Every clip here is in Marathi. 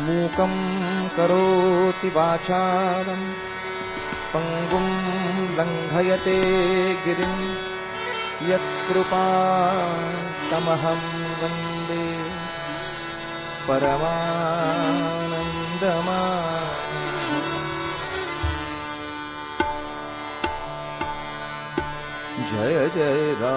मूकम् करोति वाचारं पङ्गुम् लङ्घयते गिरिम् यत्कृपा तमहम् वन्दे। परमानन्दमा। जय जय रा।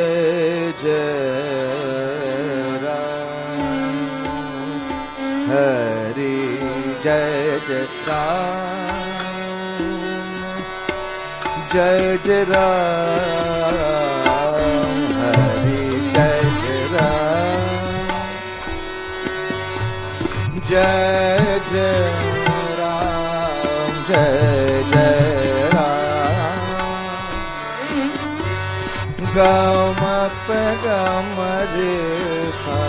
राम जय जय राम हरे जय जय राम जय जय राम जय जय राम गम प गम रे सा।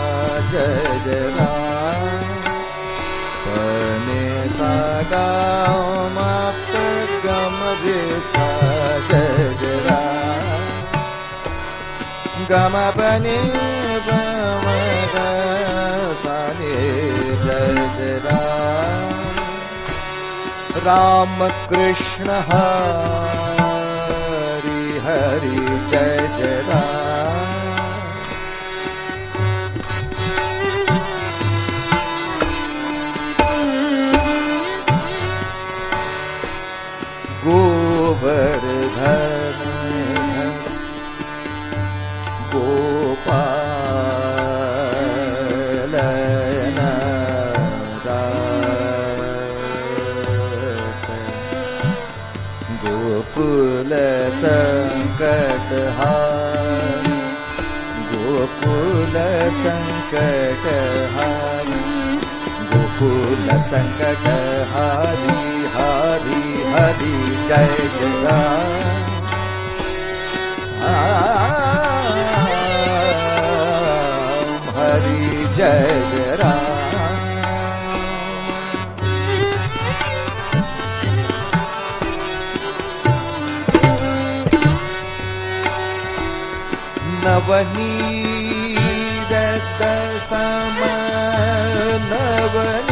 जय जय राम गम प गम सा जय जय राम गम जय राम राम कृष्ण हरि हरि जय जय राम। गोवर्धन। गोपालन गोपुल सङ्कट गोपुल सङ्कटहारि हरी हरि जय जय राम। राम हरि जय जय राम। नवनीरत सम नवनीत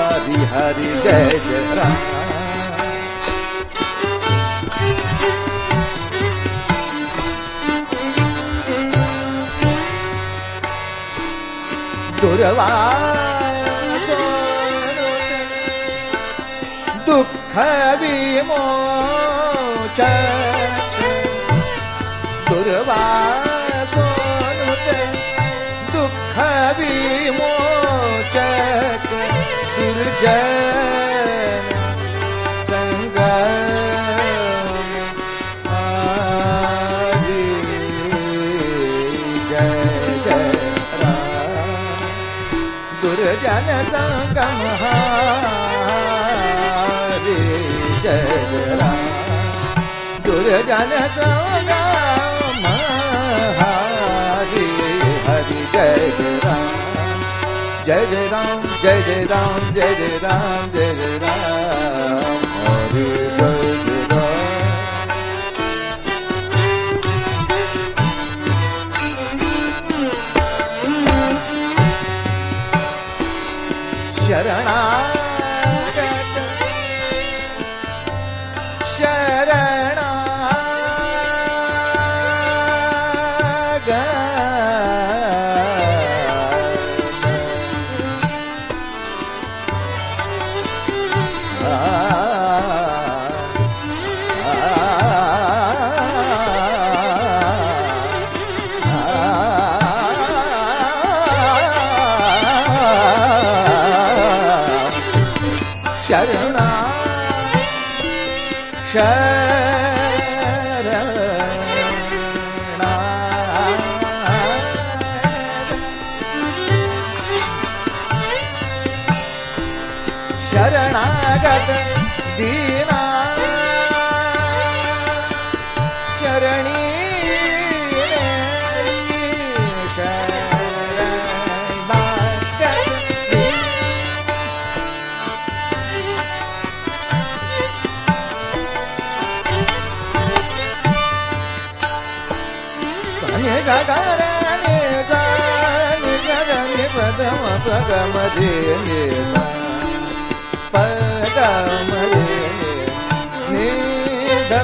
हरि जय जय राम दुर्वासोनुत दुःख विमोच। दुर्वासो दुःख विमोच। दुर्जन संगम हरि जय राम जय राम जय राम जय राम जय राम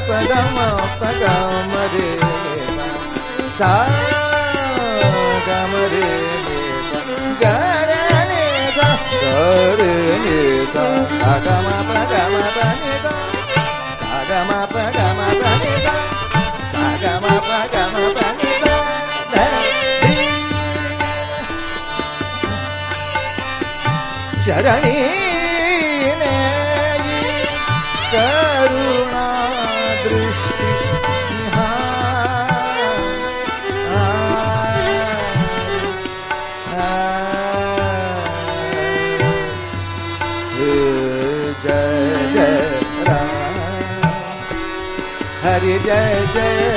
పదమ పదమ రే సా గమ రే గరే సా గరే సా గమ పదమ పని సా సా గమ పదమ పని సా సా గమ పదమ పని शरणी ने करुणा दृष्टि जय जय हरि जय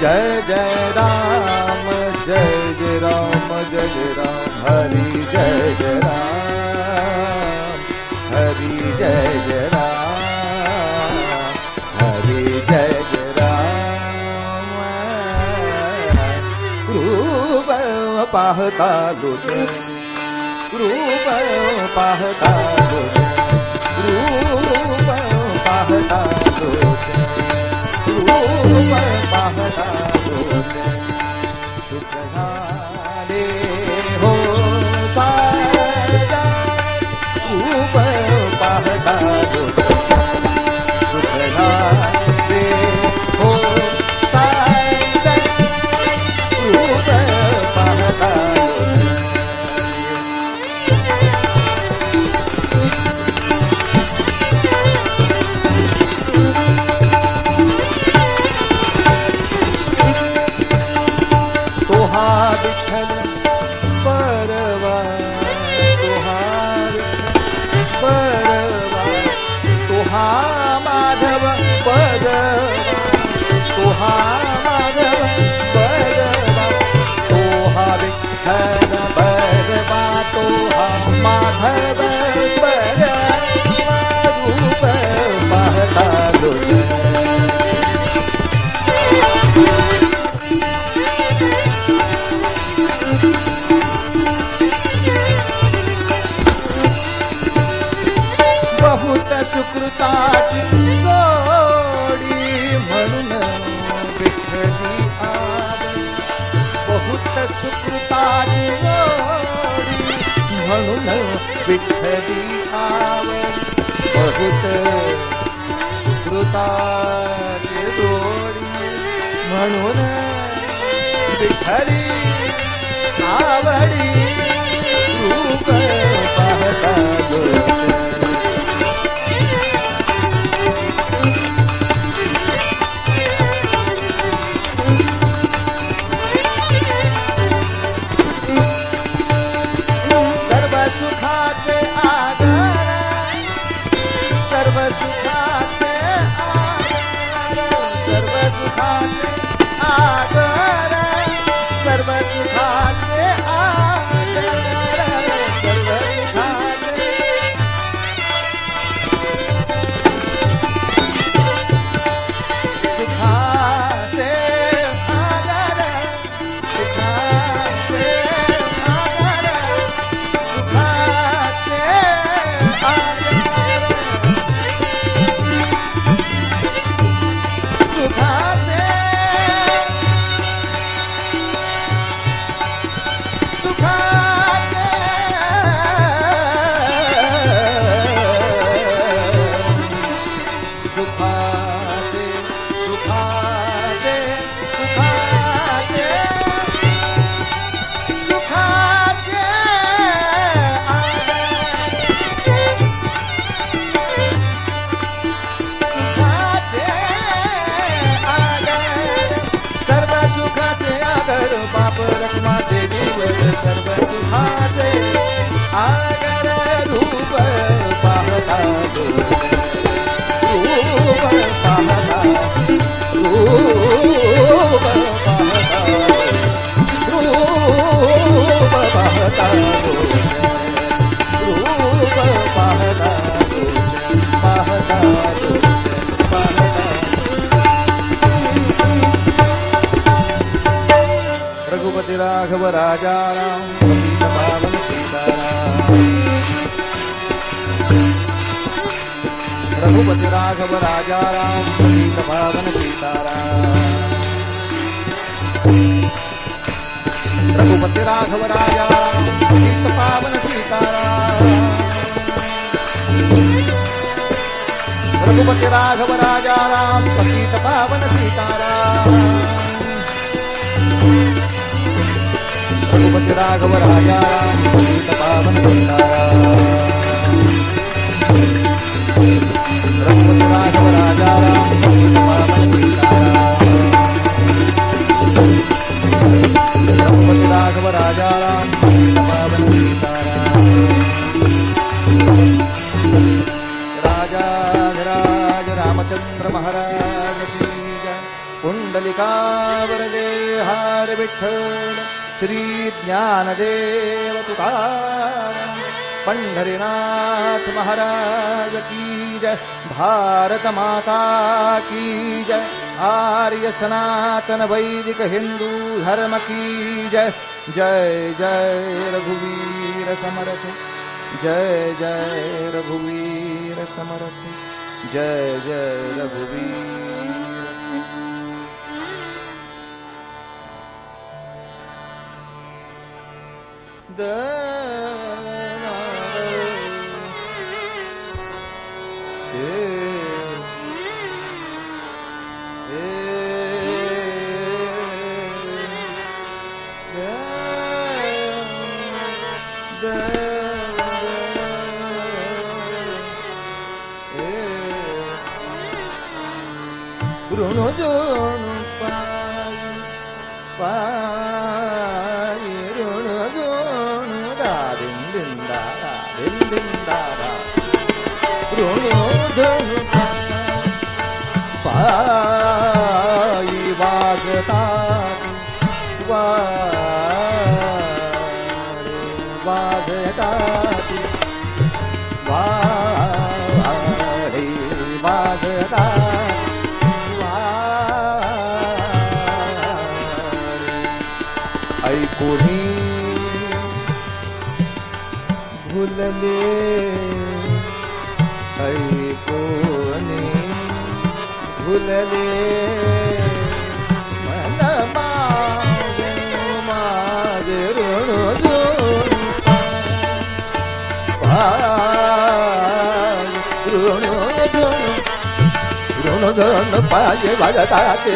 जय जय राम जय जय राम जय जय राम हरि जय जय राम हरि जय जय राम हरि जय जय राम। रूप पाहता लोच रूप पाहता लोच रूप पाहता लोच रूप पाहता लोच सुख झाले हो सारा रूप पाहता बहुत सुकृताची जोडी म्हणून विठ्ठली बहुत सुकृताची जोडी म्हणून आवडी रूप पाहता रघुपति राघव राजा राम सीताराम रघुपति राघव राजा राम, पतित पावन सीताराम रघुपति राघव राजा राम पतित पावन सीताराम रघुपति राघव राजा राम पतित पावन सीताराम रघुपति राघव राजा राम पतित पावन सीताराम श्री ज्ञानदेव तुकाराम पंढरीनाथ महाराज की जय। भारत माता की जय। आर्य सनातन वैदिक हिंदू धर्म की जय। जय जय रघुवीर समरथ। जय जय रघुवीर समरथ। जय जय रघुवीर। Yeah. ऐकुनी भुलले ऐकोनी भुलले मन माझे माझे ऋण जोड पाय ऋण जोड ऋण धन पाय वाजता ते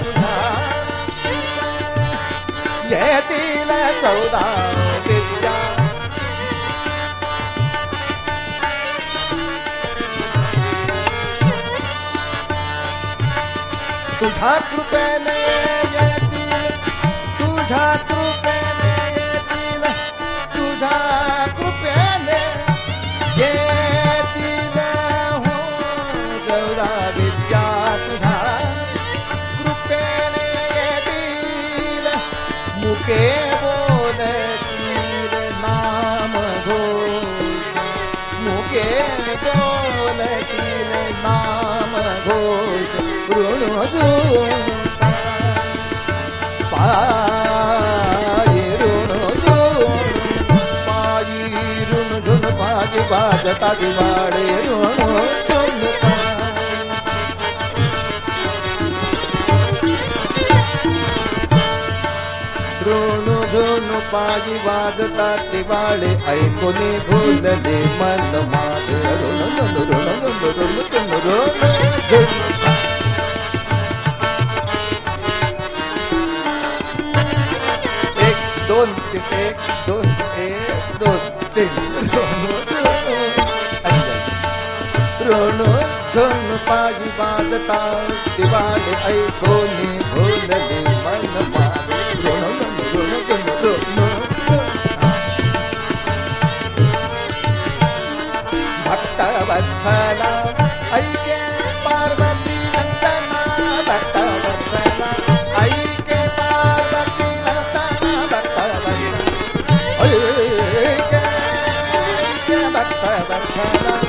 तुझा येतील चौदा विद्या तुझ्या कृपेने येतील तुझ्या कृपेने કે બોલ નામ ગો મુકે બોલ નામ ઘોષ ઋણ પા બાદ તારી વાડે રોણો पाजी पाजी वाजता दिवाळे ऐकून भूलले मन माझे एक दोन एक दोन एक दोन तीन ऋण झुन पाजी बाजता दिवाळे ऐकोनी भोलले मन ಭಕ್ತ ವತ್ಸಲ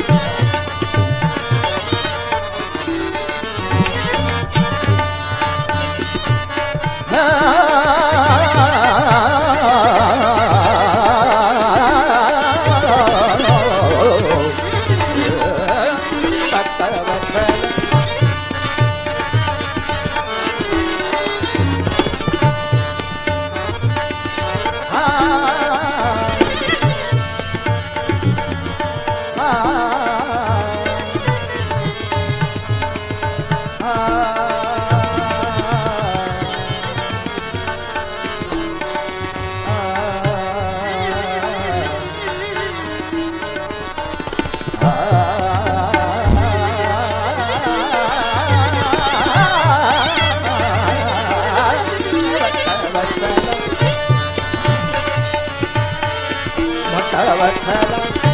来来来来来。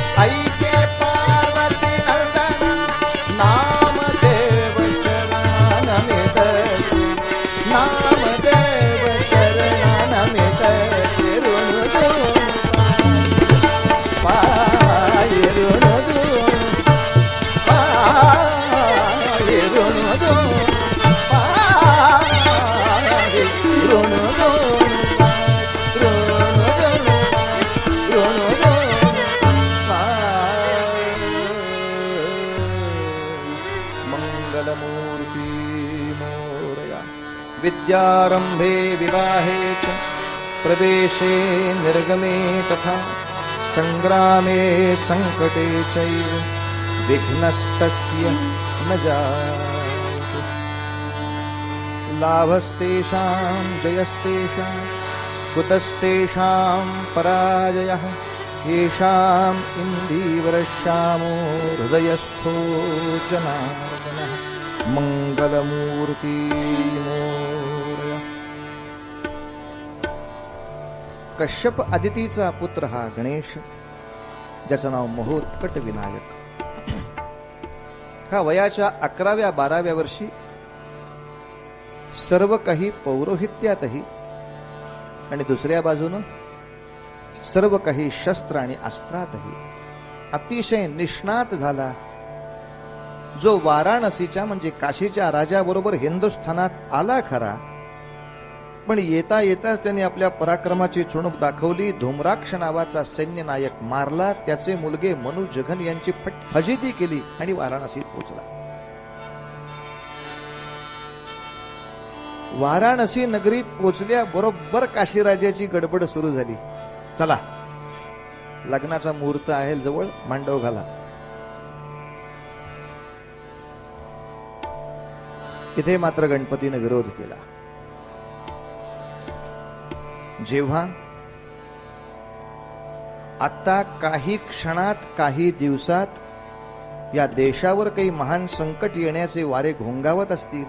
विद्यारम्भे विवाहे च प्रवेशे निर्गमे तथा सङ्ग्रामे सङ्कटे चैव विघ्नस्तस्य न जायते लाभस्तेषां जयस्तेषां कुतस्तेषां पराजयः येषाम् इन्दीवरश्यामो हृदयस्थो जनार्दनः। मङ्गलमूर्तिमो कश्यप आदितीचा पुत्र हा गणेश ज्याचं नाव महोत्कट विनायक हा वयाच्या अकराव्या बाराव्या वर्षी सर्व काही पौरोहित्यातही आणि दुसऱ्या बाजूनं सर्व काही शस्त्र आणि अस्त्रातही अतिशय निष्णात झाला. जो वाराणसीच्या म्हणजे काशीच्या राजाबरोबर हिंदुस्थानात आला खरा पण येता येताच त्यांनी आपल्या पराक्रमाची चुणूक दाखवली. धूम्राक्ष नावाचा सैन्य नायक मारला. त्याचे मुलगे मनु जघन यांची फट फजिती केली आणि वाराणसीत पोहोचला. वाराणसी नगरीत पोचल्या बरोबर काशीराजाची गडबड सुरू झाली. चला. लग्नाचा मुहूर्त आहे जवळ मांडव घाला. इथे मात्र गणपतीने विरोध केला. जेव्हा आता काही क्षणात काही दिवसात या देशावर काही महान संकट येण्याचे वारे घोंगावत असतील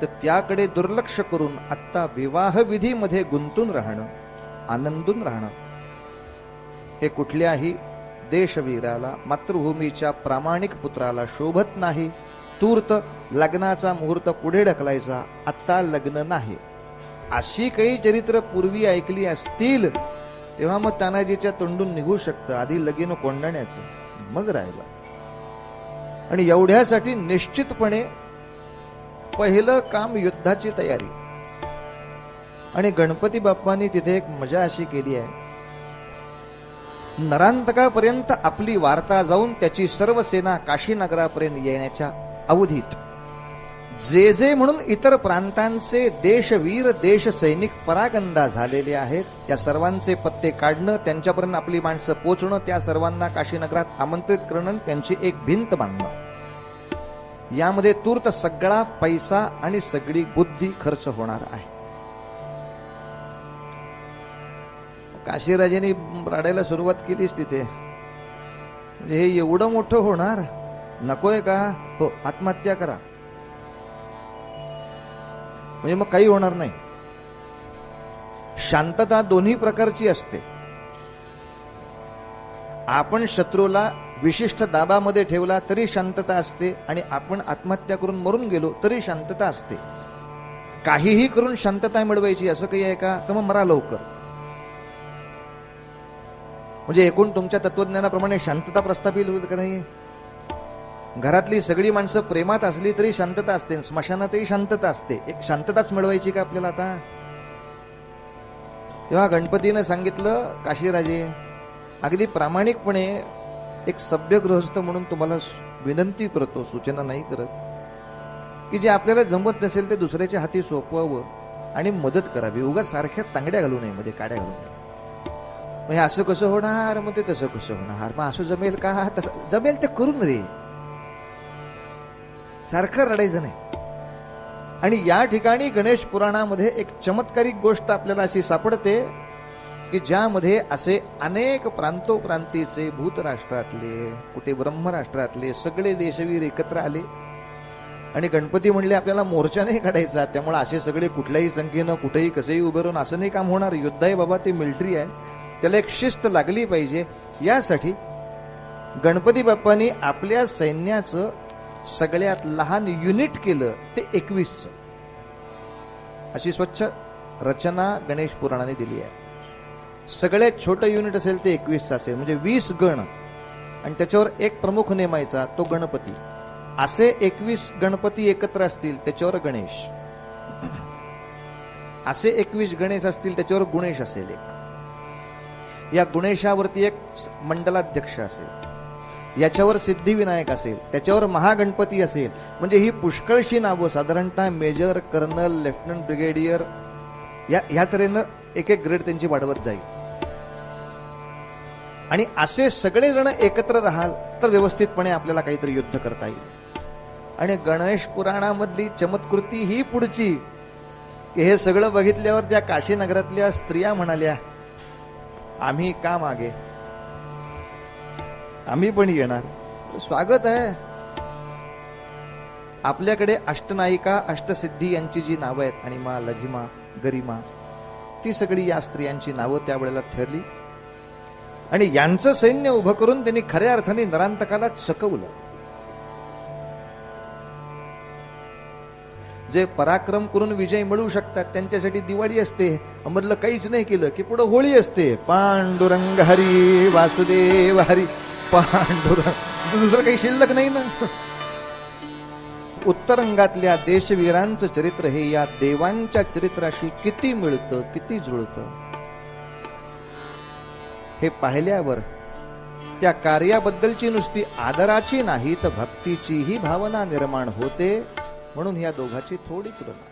तर त्याकडे दुर्लक्ष करून आत्ता विवाहविधीमध्ये गुंतून राहणं आनंदून राहणं. हे कुठल्याही देशवीराला मातृभूमीच्या प्रामाणिक पुत्राला शोभत नाही. तूर्त लग्नाचा मुहूर्त पुढे ढकलायचा आत्ता लग्न नाही. अशी काही चरित्र पूर्वी ऐकली असतील तेव्हा मग तानाजीच्या तोंडून निघू शकतं. आधी लगीन कोंडण्याचं मग राहिलं. आणि एवढ्यासाठी निश्चितपणे पहिलं काम युद्धाची तयारी. आणि गणपती बाप्पांनी तिथे एक मजा अशी केली आहे. नरांतकापर्यंत आपली वार्ता जाऊन त्याची सर्व सेना काशीनगरापर्यंत येण्याच्या अवधीत. जे जे म्हणून इतर प्रांतांचे देशवीर देश सैनिक परागंदा झालेले आहेत त्या सर्वांचे पत्ते काढणं त्यांच्यापर्यंत आपली माणसं पोचणं त्या सर्वांना काशीनगरात आमंत्रित करणं त्यांची एक भिंत बांधणं. यामध्ये तूर्त सगळा पैसा आणि सगळी बुद्धी खर्च होणार आहे. काशीराजांनी रडायला सुरुवात केलीच तिथे. म्हणजे हे एवढं मोठं होणार? नकोय का? हो आत्महत्या करा. म्हणजे मग काही होणार नाही. शांतता दोन्ही प्रकारची असते. आपण शत्रूला विशिष्ट दाबामध्ये ठेवला तरी शांतता असते आणि आपण आत्महत्या करून मरून गेलो तरी शांतता असते. काहीही करून शांतता मिळवायची असं काही आहे का? तर मग मरा लवकर. म्हणजे एकूण तुमच्या तत्वज्ञानाप्रमाणे शांतता प्रस्थापित होईल का नाही? घरातली सगळी माणसं प्रेमात असली तरी शांतता असते स्मशानातही शांतता असते. एक शांतताच मिळवायची का आपल्याला आता? तेव्हा गणपतीनं सांगितलं काशीराजे अगदी प्रामाणिकपणे एक सभ्य गृहस्थ म्हणून तुम्हाला विनंती करतो सूचना नाही करत की जे आपल्याला जमत नसेल ते दुसऱ्याच्या हाती सोपवावं आणि मदत करावी. उगा सारख्या तांगड्या घालू नये मध्ये काड्या घालू नये. मग हे असं कसं होणार? मग ते तसं कसं होणार? मग असं जमेल का? तसं जमेल ते करून रे. सारखं रडायचं नाही. आणि या ठिकाणी गणेश पुराणामध्ये एक चमत्कारिक गोष्ट आपल्याला अशी सापडते की ज्यामध्ये असे अनेक प्रांतोप्रांतीचे भूतराष्ट्रातले कुठे ब्रह्मराष्ट्रातले सगळे देशवीर एकत्र आले. आणि गणपती म्हणले आपल्याला मोर्चा नाही काढायचा त्यामुळे असे सगळे कुठल्याही संख्येनं कुठेही कसेही उभे राहून असं नाही काम होणार. युद्ध आहे बाबा ते मिलिटरी आहे. त्याला एक शिस्त लागली पाहिजे. यासाठी गणपती बाप्पांनी आपल्या सैन्याचं सगळ्यात लहान युनिट केलं ते एकवीसचं. अशी स्वच्छ रचना गणेश पुराणाने दिली आहे. सगळ्यात छोटं युनिट असेल ते एकवीसचं असेल म्हणजे वीस गण. आणि त्याच्यावर एक प्रमुख नेमायचा तो गणपती. असे एकवीस गणपती एकत्र असतील त्याच्यावर गणेश. असे एकवीस गणेश असतील त्याच्यावर गुणेश असेल एक. या गुणेशावरती एक मंडलाध्यक्ष असेल. याच्यावर सिद्धिविनायक असेल त्याच्यावर महागणपती असेल म्हणजे ही पुष्कळशी नावं साधारणतः मेजर कर्नल लेफ्टनंट ब्रिगेडियर या ह्या तऱ्हेनं एक एक ग्रेड त्यांची वाढवत जाईल. आणि असे सगळेजण एकत्र राहाल तर व्यवस्थितपणे आपल्याला काहीतरी युद्ध करता येईल. आणि गणेश पुराणामधली चमत्कृती ही पुढची हे सगळं बघितल्यावर त्या काशीनगरातल्या स्त्रिया म्हणाल्या आम्ही का मागे? आम्ही पण येणार. स्वागत आहे. आपल्याकडे अष्टनायिका अष्टसिद्धी यांची जी नावं आहेत आणि मा लघिमा गरिमा ती सगळी या स्त्रियांची नावं त्यावेळेला ठरली. आणि यांचं सैन्य उभं करून त्यांनी खऱ्या अर्थाने नरांतकाला चकवलं. जे पराक्रम करून विजय मिळवू शकतात त्यांच्यासाठी दिवाळी असते. मधलं काहीच नाही केलं की पुढे होळी असते. पांडुरंग हरी वासुदेव हरी. पांडुरंग. दुसरं काही शिल्लक नाही ना. उत्तरंगातल्या देशवीरांचं चरित्र हे या देवांच्या चरित्राशी किती मिळतं किती जुळतं? हे पाहिल्यावर त्या कार्याबद्दलची नुसती आदराची नाही तर भक्तीचीही भावना निर्माण होते म्हणून या दोघाची थोडी तुलना.